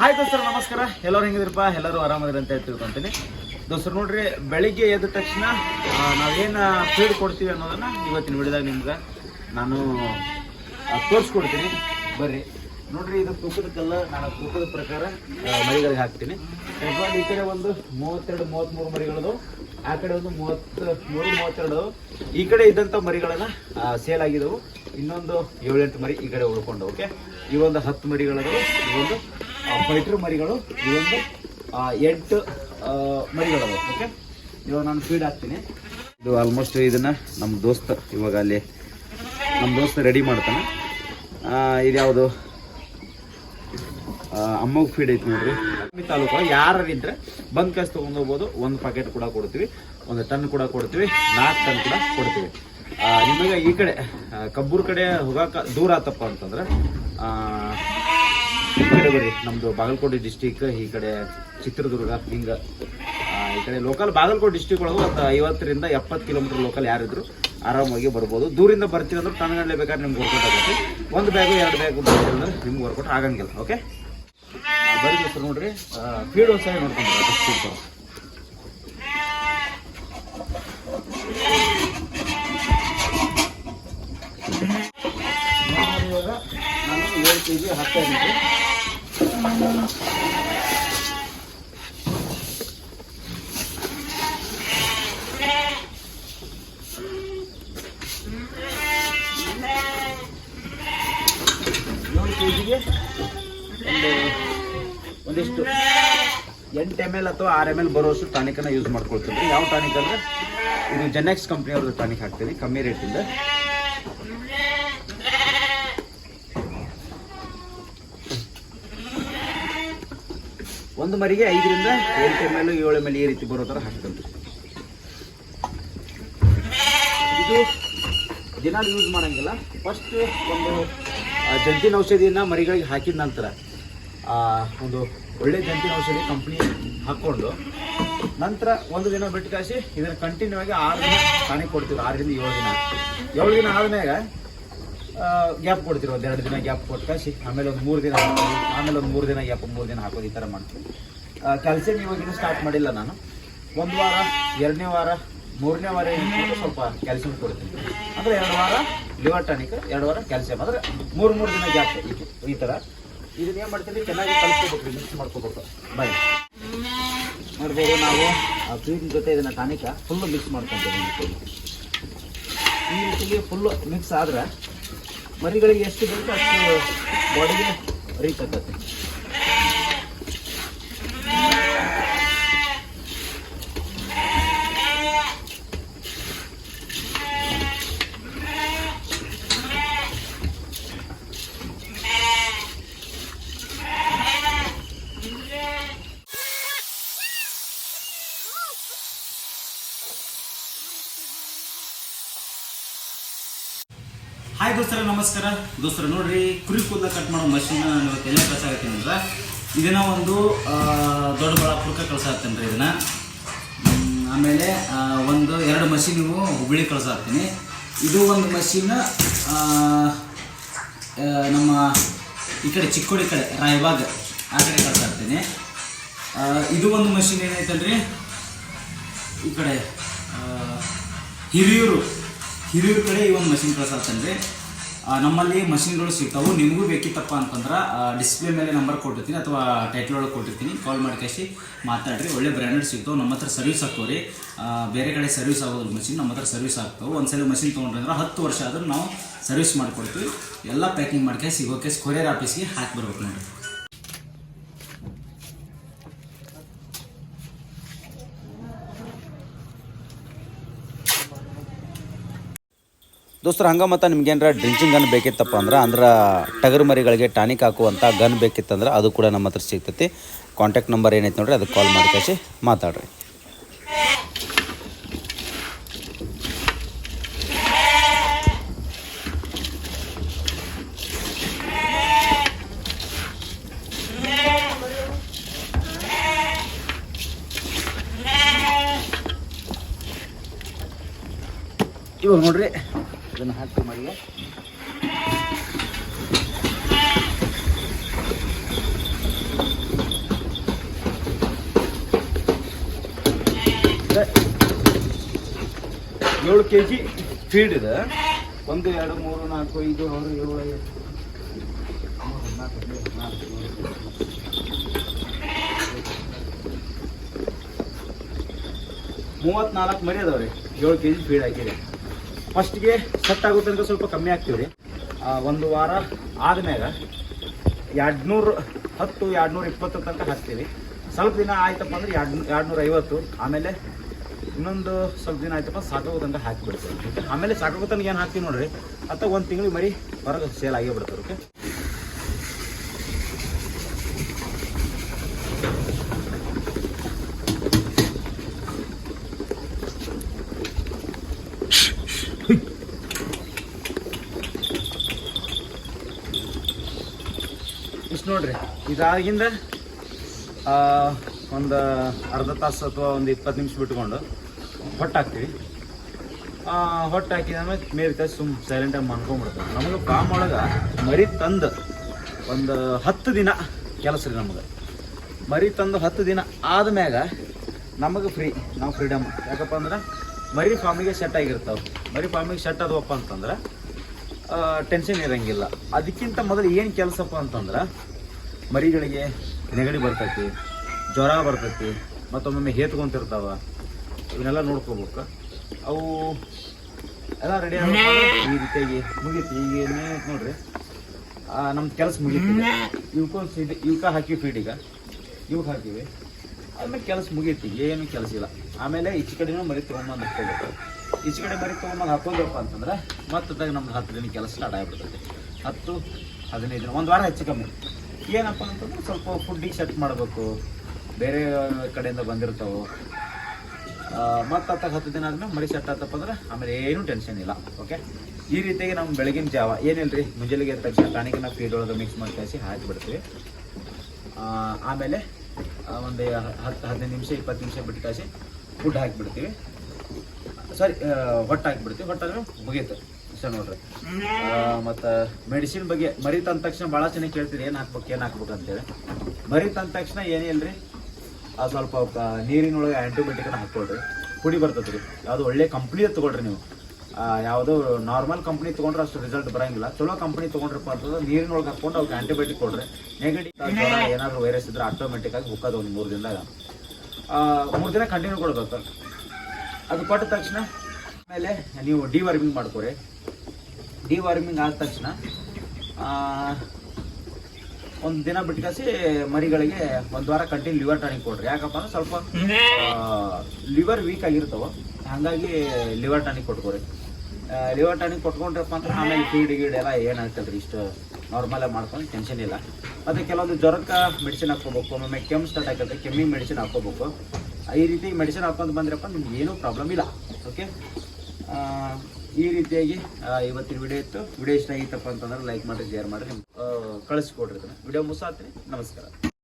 Hi ದೋಸ್ತರು, ನಮಸ್ಕಾರ. ಎಲ್ಲರೂ ಹೆಂಗಿದ್ರಪ್ಪ? ಎಲ್ಲರೂ ಆರಾಮದ್ರಿ ಅಂತ ತಿಳ್ಕೊಂತೀನಿ ದೋಸ್ತರು, ನೋಡ್ರಿ, ಬೆಳಿಗ್ಗೆ ಎದ್ದ ತಕ್ಷಣ ನಾವೇನು ಫೀಡ್ ಕೊಡ್ತೀವಿ ಅನ್ನೋದನ್ನ ಇವತ್ತಿನ ವಿಡಿಯೋದಾಗ ನಿಮ್ಗೆ ನಾನು ತೋರಿಸ್ಕೊಡ್ತೀನಿ. ಬರ್ರಿ. ನೋಡ್ರಿ, ಇದು ತೂಕದ ನಾನು ತೂಕದ ಪ್ರಕಾರ ಮರಿಗಳಿಗೆ ಹಾಕ್ತೀನಿ. ಈ ಕಡೆ ಒಂದು ಮೂವತ್ತೆರಡು ಮೂವತ್ತ್ಮೂರು ಮರಿಗಳದು ಆ ಕಡೆ ಒಂದು ಮೂವತ್ತು ಮೂರು ಮೂವತ್ತೆರಡು ಈ ಕಡೆ ಇದ್ದಂಥ ಮರಿಗಳನ್ನ ಸೇಲ್ ಆಗಿದವು. ಇನ್ನೊಂದು ಏಳೆಂಟು ಮರಿ ಈ ಕಡೆ ಉಳ್ಕೊಂಡು ಓಕೆ ಇವೊಂದು ಹತ್ತು ಈ ಇವೊಂದು ಫೈಟ್ರ್ ಮರಿಗಳು ಇದೊಂದು ಎಂಟು ಮರಿಗಳು ಓಕೆ ಇವಾಗ ನಾನು ಫೀಡ್ ಹಾಕ್ತೀನಿ. ಇದು ಆಲ್ಮೋಸ್ಟ್ ಇದನ್ನ ನಮ್ಮ ದೋಸ್ತ ಇವಾಗ ಅಲ್ಲಿ ನಮ್ಮ ದೋಸ್ತ ರೆಡಿ ಮಾಡ್ತಾನೆ. ಇದ್ಯಾವುದು ಅಮ್ಮಗ್ ಫೀಡ್ ಐತಿ ನೋಡ್ರಿ. ತಾಲೂಕು ಯಾರಿದ್ರೆ ಬಂದ್ ಕಾಸು ತೊಗೊಂಡು ಹೋಗ್ಬೋದು, ಒಂದು ಪ್ಯಾಕೆಟ್ ಕೂಡ ಕೊಡ್ತೀವಿ, ಒಂದು ಟನ್ ಕೂಡ ಕೊಡ್ತೀವಿ ನಾಲ್ಕು ಟನ್ ಕೂಡ ಕೊಡ್ತೀವಿ. ನಿಮಗೆ ಈ ಕಡೆ ಕಬ್ಬೂರ್ ಕಡೆ ಹೋಗಾಕ ದೂರ ಆತಪ್ಪ ಅಂತಂದ್ರೆ ಈ ಕಡೆ ಬರ್ರಿ ನಮ್ದು ಬಾಗಲಕೋಟೆ ಡಿಸ್ಟಿಕ್ ಈ ಕಡೆ ಚಿತ್ರದುರ್ಗ, ಹಿಂಗ. ಈ ಕಡೆ ಲೋಕಲ್ ಬಾಗಲಕೋಟೆ ಡಿಸ್ಟಿಕ್ ಒಳಗೆ ಒಂದು ಐವತ್ತರಿಂದ ಎಪ್ಪತ್ತು ಕಿಲೋಮೀಟರ್ ಲೋಕಲ್ ಯಾರಿದ್ರು ಆರಾಮಾಗಿ ಬರ್ಬೋದು. ದೂರಿಂದ ಬರ್ತೀವಿ ಅಂದ್ರೆ ತನಗಂಡ್ಲೆ ಬೇಕಾದ್ರೆ ನಿಮ್ಗೆ ವರ್ಕೌಟ್ ಆಗುತ್ತೆ. ಒಂದು ಬ್ಯಾಗು ಎರಡು ಬ್ಯಾಗು ಬರ್ತೀವಿ ಅಂದ್ರೆ ನಿಮ್ಗೆ ವರ್ಕೌಟ್ ಆಗಂಗಿಲ್ಲ ಓಕೆ ಬರೀ ಸರ್ ನೋಡ್ರಿ ಫೀಡ್ ಒಂದ್ಸರಿ ನೋಡ್ಕೊಂಡು ನಾನು ಏಳು ಕೆ ಜಿ ಇದ್ದೀನಿ ಏಳು ಕೆ ಜಿಗೆ ಒಂದು ಒಂದಿಷ್ಟು ಎಂಟು ಎಂ ಎಲ್ ಅಥವಾ ಆರ್ ಎಂ ಎಲ್ ಬರೋಷ್ಟು ಟಾನಿಕನ್ನು ಯೂಸ್ ಮಾಡ್ಕೊಳ್ತೀನಿ. ಯಾವ ಟಾನಿಕ್ ಅಂದರೆ ಇದು ಜೆನೆಕ್ಸ್ ಕಂಪ್ನಿಯವ್ರದ್ದು ಟಾನಿಕ್ ಹಾಕ್ತೀನಿ ಕಮ್ಮಿ ರೇಟಿಂದ ಒಂದು ಮರಿಗೆ ಐದರಿಂದ ಎಂಟು ಎಂ ಎಲ್ ಏಳು ಎಂ ಎಲ್ ಈ ರೀತಿ ಬರೋ ಥರ ಹಾಕ್ತೀನಿ. ಇದು ದಿನ ಯೂಸ್ ಮಾಡಂಗಿಲ್ಲ. ಫಸ್ಟ್ ಒಂದು ಆ, ಔಷಧಿಯನ್ನ ಮರಿಗಳಿಗೆ ಹಾಕಿದ ನಂತರ ಒಂದು ಒಳ್ಳೆ ಜಂತಿನ ಔಷಧಿ ಕಂಪ್ನಿ ಹಾಕ್ಕೊಂಡು ನಂತರ ಒಂದು ದಿನ ಬಿಟ್ಟು ಕಾಸಿ ಇದನ್ನ ಕಂಟಿನ್ಯೂ ಆಗಿ ಆರು ದಿನ ಟಾನಿಕ್ ಕೊಡ್ತೀವಿ ಆರರಿಂದ ಏಳು ದಿನ. ಏಳು ದಿನ ಆದ್ಮ್ಯಾಗ ಗ್ಯಾಪ್ ಕೊಡ್ತೀವಿ, ಒಂದು ಎರಡು ದಿನ ಗ್ಯಾಪ್ ಕೊಟ್ಟು ಕಾಸಿ ಆಮೇಲೆ ಒಂದು ಮೂರು ದಿನ ಆಮೇಲೆ ಒಂದು ಮೂರು ದಿನ ಗ್ಯಾಪ್ ಮೂರು ದಿನ ಹಾಕೋದು ಈ ಥರ ಮಾಡ್ತೀವಿ. ಕ್ಯಾಲ್ಸಿಯಂ ಇವಾಗಿನ ಸ್ಟಾರ್ಟ್ ಮಾಡಿಲ್ಲ ನಾನು. ಒಂದು ವಾರ, ಎರಡನೇ ವಾರ, ಮೂರನೇ ವಾರ ಸ್ವಲ್ಪ ಕ್ಯಾಲ್ಸಿಯಂ ಕೊಡ್ತೀನಿ. ಅಂದರೆ ಎರಡು ವಾರ ಲಿವರ್ ಟಾನಿಕ್ ಎರಡು ವಾರ ಕ್ಯಾಲ್ಸಿಯಂ ಅಂದರೆ ಮೂರು ಮೂರು ದಿನ ಗ್ಯಾಪ್ ಈ ಥರ ಇದನ್ನ ಏನು ಮಾಡ್ತೀವಿ? ಚೆನ್ನಾಗಿ ಕಲಿಸ್ಕೋಬೇಕು ಮಿಕ್ಸ್ ಮಾಡ್ಕೋಬೇಕು ಬಾಯ್ ನೋಡ್ಬೋದು ನಾವು. ಆ ಫೀಡ್ ಜೊತೆ ಇದನ್ನ ಟಾನಿಕ ಫುಲ್ ಮಿಕ್ಸ್ ಮಾಡ್ಕೊತೀವಿ ಈ ರೀತಿಗೆ ಫುಲ್ಲು ಮಿಕ್ಸ್ ಆದ್ರೆ ಮರಿಗಳಿಗೆ ಎಷ್ಟು ಬೇಕೋ ಅಷ್ಟು ಬಾಡಿಗೆ ರೀಚ್ ದೋಸ್ತರ, ನಮಸ್ಕಾರ. ದೋಸ್ತರ, ನೋಡ್ರಿ, ಕುರಿ ಕೂದಲ ಕಟ್ ಮಾಡೋ ಮಷಿನ್ ಎಲ್ಲ ಕಳ್ಸಾಕತ್ತೀನಿ ಅಂದ್ರೆ, ಇದನ್ನ ಒಂದು ದೊಡ್ಡಬಳ್ಳಾಪುರಕ್ಕೆ ಕಳ್ಸಾಕತ್ತೀನಿ ರೀ ಇದನ್ನ. ಆಮೇಲೆ ಒಂದು ಎರಡು ಮಷಿನ್ ಇವು ಹುಬ್ಬಳ್ಳಿ ಕಳ್ಸಾಕ್ತೀನಿ ಇದು ಒಂದು ಮಷಿನ್ ನಮ್ಮ ಈ ಕಡೆ, ಚಿಕ್ಕೋಡಿ ಕಡೆ, ರಾಯಬಾಗ್, ಆ ಕಡೆ ಕಳ್ಸಾಕ್ತೀನಿ ಇದು ಒಂದು ಮಷಿನ್ ಏನೈತಲ್ರಿ? ಈ ಕಡೆ ಹಿರಿಯೂರು ಹಿರಿಯೂರು ಕಡೆ ಈ ಒಂದು ಮಷಿನ್ ಕಳ್ಸಾತೇನೆ ರೀ. ನಮ್ಮಲ್ಲಿ ಮಷಿನ್ಗಳು ಸಿಗ್ತಾವೆ. ನಿಮಗೂ ಬೇಕಿತ್ತಪ್ಪ ಅಂತಂದ್ರೆ ಡಿಸ್ಪ್ಲೇ ಮೇಲೆ ನಂಬರ್ ಕೊಟ್ಟಿರ್ತೀನಿ ಅಥವಾ ಟೈಟ್ಲ್ ಒಳಗೆ ಕೊಟ್ಟಿರ್ತೀನಿ. ಕಾಲ್ ಮಾಡಿ ಕಳಿಸಿ, ಮಾತಾಡ್ರಿ. ಒಳ್ಳೆ ಬ್ರ್ಯಾಂಡೆಡ್ ಸಿಗ್ತಾವೆ. ನಮ್ಮ ಹತ್ರ ಸರ್ವಿಸ್ ಆಗ್ತಾವೆ ರೀ. ಬೇರೆ ಕಡೆ ಸರ್ವಿಸ್ ಆಗೋದ್ರ ಮಷಿನ್ ನಮ್ಮ ಹತ್ರ ಸರ್ವಿಸ್ ಆಗ್ತಾವೆ. ಒಂದ್ಸಲ ಮಷಿನ್ ತೊಗೊಂಡ್ರೆ ಅಂದ್ರೆ ಹತ್ತು ವರ್ಷ ಆದರೂ ನಾವು ಸರ್ವಿಸ್ ಮಾಡಿಕೊಡ್ತೀವಿ. ಎಲ್ಲ ಪ್ಯಾಕಿಂಗ್ ಮಾಡ್ಕೆ ಸಿಗೋಕೆ ಕೊರಿಯರ್ ಆಫೀಸ್ಗೆ ಹಾಕಿ ಬರ್ಬೇಕು ನೋಡಿರಿ. ದೋಸ್ತರು ಹಂಗ ಮತ್ತು ನಿಮ್ಗೇನಾರ ಡ್ರಿಂಕಿಂಗ್ ಗನ್ ಬೇಕಿತ್ತಪ್ಪ ಅಂದ್ರೆ ಅಂದ್ರೆ ಟಗರು ಮರಿಗಳಿಗೆ ಟಾನಿಕ್ ಹಾಕುವಂಥ ಗನ್ ಬೇಕಿತ್ತಂದ್ರೆ ಅದು ಕೂಡ ನಮ್ಮ ಹತ್ರ ಸಿಗ್ತೈತಿ. ಕಾಂಟ್ಯಾಕ್ಟ್ ನಂಬರ್ ಏನೈತೆ ನೋಡ್ರಿ, ಅದಕ್ಕೆ ಕಾಲ್ ಮಾಡಿ ಕಳಿಸಿ, ಮಾತಾಡ್ರಿ. ಇವಾಗ ನೋಡ್ರಿ. ಇದನ್ನು ಹಾಕಿ ಮಡಿಗೆ. ಏಳು ಕೆ ಜಿ ಫೀಡ್ ಇದೆ. ಒಂದು, ಎರಡು, ಮೂರು, ನಾಲ್ಕು, ಐದು, ಆರು, ಏಳು ಐದು ಮೂವತ್ನಾಲ್ಕು ಮರಿ ಅದಾವ್ರಿ. ರೀ ಏಳು ಕೆ ಜಿ ಫೀಡ್ ಹಾಕಿದೆ. ಫಸ್ಟ್ಗೆ ಸೆಟ್ ಆಗೋ ತನಕ ಸ್ವಲ್ಪ ಕಮ್ಮಿ ಆಗ್ತೀವಿ ರೀ. ಒಂದು ವಾರ ಆದಮೇಲೆ ಎರಡ್ನೂರು ಹತ್ತು, ಎರಡ್ನೂರ ಇಪ್ಪತ್ತು ತನಕ ಹಾಕ್ತೀವಿ. ಸ್ವಲ್ಪ ದಿನ ಆಯ್ತಪ್ಪ ಅಂದ್ರೆ ಎರಡು ಎರಡ್ನೂರ ಐವತ್ತು. ಆಮೇಲೆ ಇನ್ನೊಂದು ಸ್ವಲ್ಪ ದಿನ ಆಯ್ತಪ್ಪ ಸಾಕಾಗೋ ತನಕ ಹಾಕಿಬಿಡ್ತೀವಿ. ಆಮೇಲೆ ಸಾಕಾಗೋ ತನಕ ಏನು ಹಾಕ್ತೀವಿ ನೋಡ್ರಿ ಅಥವಾ ಒಂದು ತಿಂಗಳಿಗೆ ಮರಿ ಹೊರಗೆ ಸೇಲ್ ಆಗೇ ಬಿಡ್ತಾರೆ ಇಷ್ಟು ನೋಡ್ರಿ, ಇದಾಗಿಂದ ಒಂದು ಅರ್ಧ ತಾಸು ಅಥವಾ ಒಂದು ಇಪ್ಪತ್ತು ನಿಮಿಷ ಬಿಟ್ಕೊಂಡು ಹೊಟ್ಟು ಹಾಕ್ತೀವಿ ಹೊಟ್ಟು ಹಾಕಿದ ಮೇಲೆ ಕೈ ಸುಮ್ ಸೈಲೆಂಟಾಗಿ ಮನ್ಕೊಂಡ್ಬಿಡ್ತಾರೆ ನಮಗೆ ಫಾರ್ಮ್ ಒಳಗೆ ಮರಿ ತಂದು ಒಂದು ಹತ್ತು ದಿನ ಕೆಲಸ ರೀ ನಮಗೆ. ಮರಿ ತಂದು ಹತ್ತು ದಿನ ಆದ ಮ್ಯಾಗ ನಮಗೆ ಫ್ರೀ ನಾವು ಫ್ರೀಡಮ್ ಯಾಕಪ್ಪ ಅಂದ್ರೆ ಮರಿ ಫಾರ್ಮಿಗೆ ಸೆಟ್ ಆಗಿರ್ತಾವೆ. ಮರಿ ಫಾರ್ಮಿಗೆ ಸೆಟ್ ಆದವಪ್ಪ ಅಂತಂದ್ರೆ ಟೆನ್ಷನ್ ಇರಂಗಿಲ್ಲ. ಅದಕ್ಕಿಂತ ಮೊದಲು ಏನು ಕೆಲಸಪ್ಪ ಅಂತಂದ್ರೆ ಮರಿಗಳಿಗೆ ನೆಗಡಿ ಬರ್ತೈತಿ ಜ್ವರ ಬರ್ತೈತಿ ಮತ್ತೊಮ್ಮೊಮ್ಮೆ ಹೇತ್ಕೊಂತಿರ್ತಾವ ಇವನ್ನೆಲ್ಲ ನೋಡ್ಕೋಬೇಕು. ಅವು ಎಲ್ಲ ರೆಡಿ ಈ ರೀತಿಯಾಗಿ ಮುಗೀತು. ಈಗ ಏನೇ ನೋಡ್ರಿ ನಮ್ಮ ಕೆಲಸ ಮುಗೀತು. ಇವಕ್ಕೊಂದು ಸೀಟ್ ಇವಕ್ಕ ಹಾಕಿ ಈಗ. ಇವಕ್ಕೆ ಹಾಕಿವಿ. ಆಮೇಲೆ ಕೆಲಸ ಮುಗೀತು. ಏನು ಕೆಲಸ ಇಲ್ಲ. ಆಮೇಲೆ ಈಚೆ ಕಡೆನೂ ಮರಿ ತೊಗೊಂಬಂದು ಹಾಕ್ಕೋಬೇಕು ಈಚೆ ಕಡೆ ಮರಿ ತೊಗೊಂಬಂದು ಹಾಕೋದಪ್ಪ ಅಂತಂದ್ರೆ ಮತ್ತೆ ನಮ್ದು ಹತ್ತು ದಿನ ಕೆಲಸ ಸ್ಟಾರ್ಟ್ ಆಗಿಬಿಡ್ತೈತೆ. ಹತ್ತು, ಹದಿನೈದು ದಿನ, ಒಂದು ವಾರ ಹೆಚ್ಚು ಕಮ್ಮಿ. ಏನಪ್ಪ ಅಂತಂದ್ರೆ ಸ್ವಲ್ಪ ಫುಡ್ಡಿಗೆ ಸೆಟ್ ಮಾಡಬೇಕು. ಬೇರೆ ಕಡೆಯಿಂದ ಬಂದಿರ್ತಾವೆ. ಮತ್ತು ಹತ್ತಾಗ ಹತ್ತು ದಿನ ಆದಮೇಲೆ ಮರಿ ಸೆಟ್ ಆತಪ್ಪ ಅಂದ್ರೆ ಆಮೇಲೆ ಏನೂ ಟೆನ್ಷನ್ ಇಲ್ಲ ಓಕೆ ಈ ರೀತಿಯಾಗಿ ನಮ್ಮ ಬೆಳಗಿನ ಜಾವ. ಏನಿಲ್ರಿ? ಮುಂಜಾನೆಗೆ ಎದ್ದ ತಕ್ಷಣ ಫೀಡ್ ಒಳಗೆ ಮಿಕ್ಸ್ ಮಾಡಿ ಕಳಿಸಿ ಹಾಕಿಬಿಡ್ತೀವಿ ಆಮೇಲೆ ಒಂದು ಹತ್ತು ಹದಿನೈದು ನಿಮಿಷ, ಇಪ್ಪತ್ತು ನಿಮಿಷ ಬಿಟ್ಟು ಕಾಸಿ ಫುಡ್ ಹಾಕಿಬಿಡ್ತೀವಿ. ಸಾರಿ ಹೊಟ್ಟು ಹಾಕಿಬಿಡ್ತೀವಿ. ಅಂದ್ರೆ ಮುಗೀತು. ಇಷ್ಟ ನೋಡ್ರಿ. ಮತ್ತು ಮೆಡಿಸಿನ್ ಬಗ್ಗೆ ಮರಿ ತಂದ ತಕ್ಷಣ ಭಾಳ ಚೆನ್ನಾಗಿ ಕೇಳ್ತೀರಿ ಏನು ಹಾಕ್ಬೇಕು ಏನು ಹಾಕ್ಬೇಕು ಅಂತೇಳಿ. ಮರಿ ತಂದ ತಕ್ಷಣ ಏನೇ ಇಲ್ರಿ ಆ ಸ್ವಲ್ಪ ನೀರಿನೊಳಗೆ ಆ್ಯಂಟಿಬಯೋಟಿಕನ್ನು ಹಾಕ್ಕೊಳ್ರಿ. ಪುಡಿ ಬರ್ತದೆ ರೀ. ಯಾವುದು ಒಳ್ಳೆ ಕಂಪ್ನಿ ತೊಗೊಳ್ರಿ ನೀವು. ಯಾವುದೋ ನಾರ್ಮಲ್ ಕಂಪ್ನಿ ತೊಗೊಂಡ್ರೆ ಅಷ್ಟು ರಿಸಲ್ಟ್ ಬರೋಂಗಿಲ್ಲ. ಚಲೋ ಕಂಪ್ನಿ ತೊಗೊಂಡ್ರಪ್ಪ ಅಂತಂದ್ರೆ ನೀರಿನೊಳಗೆ ಹಾಕ್ಕೊಂಡು ಅವ್ರಿಗೆ ಆ್ಯಂಟಿಬಯೋಟಿಕ್ ಕೊಡ್ರಿ. ನೆಗಡಿ ಏನಾದರೂ ವೈರಸ್ ಇದ್ರೆ ಆಟೋಮೆಟಿಕ್ ಆಗಿ ಹುಕ್ಕದು ಒಂದು ಮೂರು ದಿನದಾಗ. ಮೂರು ದಿನ ಕಂಟಿನ್ಯೂ ಕೊಡ್ಬೇಕು. ಅದು ಕೊಟ್ಟ ತಕ್ಷಣ ಆಮೇಲೆ ನೀವು ಡಿ ವರ್ಮಿಂಗ್ ಮಾಡ್ಕೊರಿ ಡಿ ವರ್ಮಿಂಗ್ ಆದ ತಕ್ಷಣ ಒಂದು ದಿನ ಬಿಟ್ಕಾಸಿ ಮರಿಗಳಿಗೆ ಒಂದು ವಾರ ಕಂಟಿನ್ಯೂ ಲಿವರ್ ಟಾನಿಕ್ ಕೊಡ್ರಿ. ಯಾಕಪ್ಪ ಅಂದ್ರೆ ಸ್ವಲ್ಪ ಲಿವರ್ ವೀಕ್ ಆಗಿರ್ತಾವ. ಹಾಗಾಗಿ ಲಿವರ್ ಟಾನಿಕ್ ಕೊಟ್ಕೊರಿ ಲಿವರ್ ಟಾನಿಕ್ ಕೊಟ್ಕೊಂಡ್ರಪ್ಪ ಅಂದ್ರೆ ಆಮೇಲೆ ಫೀಡ್ ಗೀಡ್ ಎಲ್ಲ ಏನಾಗ್ತದ್ರಿ ಇಷ್ಟು ನಾರ್ಮಲಾಗಿ ಮಾಡ್ಕೊಂಡು ಟೆನ್ಷನ್ ಇಲ್ಲ. ಮತ್ತು ಕೆಲವೊಂದು ಜ್ವರಕ್ಕೆ ಮೆಡಿಸಿನ್ ಹಾಕ್ಕೋಬೇಕು, ಒಮ್ಮೊಮ್ಮೆ ಕೆಮ್ಮು ಸ್ಟಾರ್ಟ್ ಆಗುತ್ತೆ ಕೆಮ್ಮಿಗೆ ಮೆಡಿಸಿನ್ ಹಾಕ್ಕೋಬೇಕು. ಈ ರೀತಿ ಮೆಡಿಸಿನ್ ಹಾಕೊಂಡು ಬಂದ್ರಪ್ಪ ನಿಮ್ಗೆ ಏನೂ ಪ್ರಾಬ್ಲಮ್ ಇಲ್ಲ ಓಕೆ ಈ ರೀತಿಯಾಗಿ ಇವತ್ತಿನ ವಿಡಿಯೋ ಇತ್ತು. ವಿಡಿಯೋ ಇಷ್ಟ ಆಗಿತ್ತಪ್ಪ ಅಂತಂದ್ರೆ ಲೈಕ್ ಮಾಡಿ ಶೇರ್ ಮಾಡಿ ನಿಮ್ಗೆ ಕಳಿಸ್ಕೊಡ್ರಿ ವಿಡಿಯೋ ಮುಸಾತ್ರಿ ನಮಸ್ಕಾರ.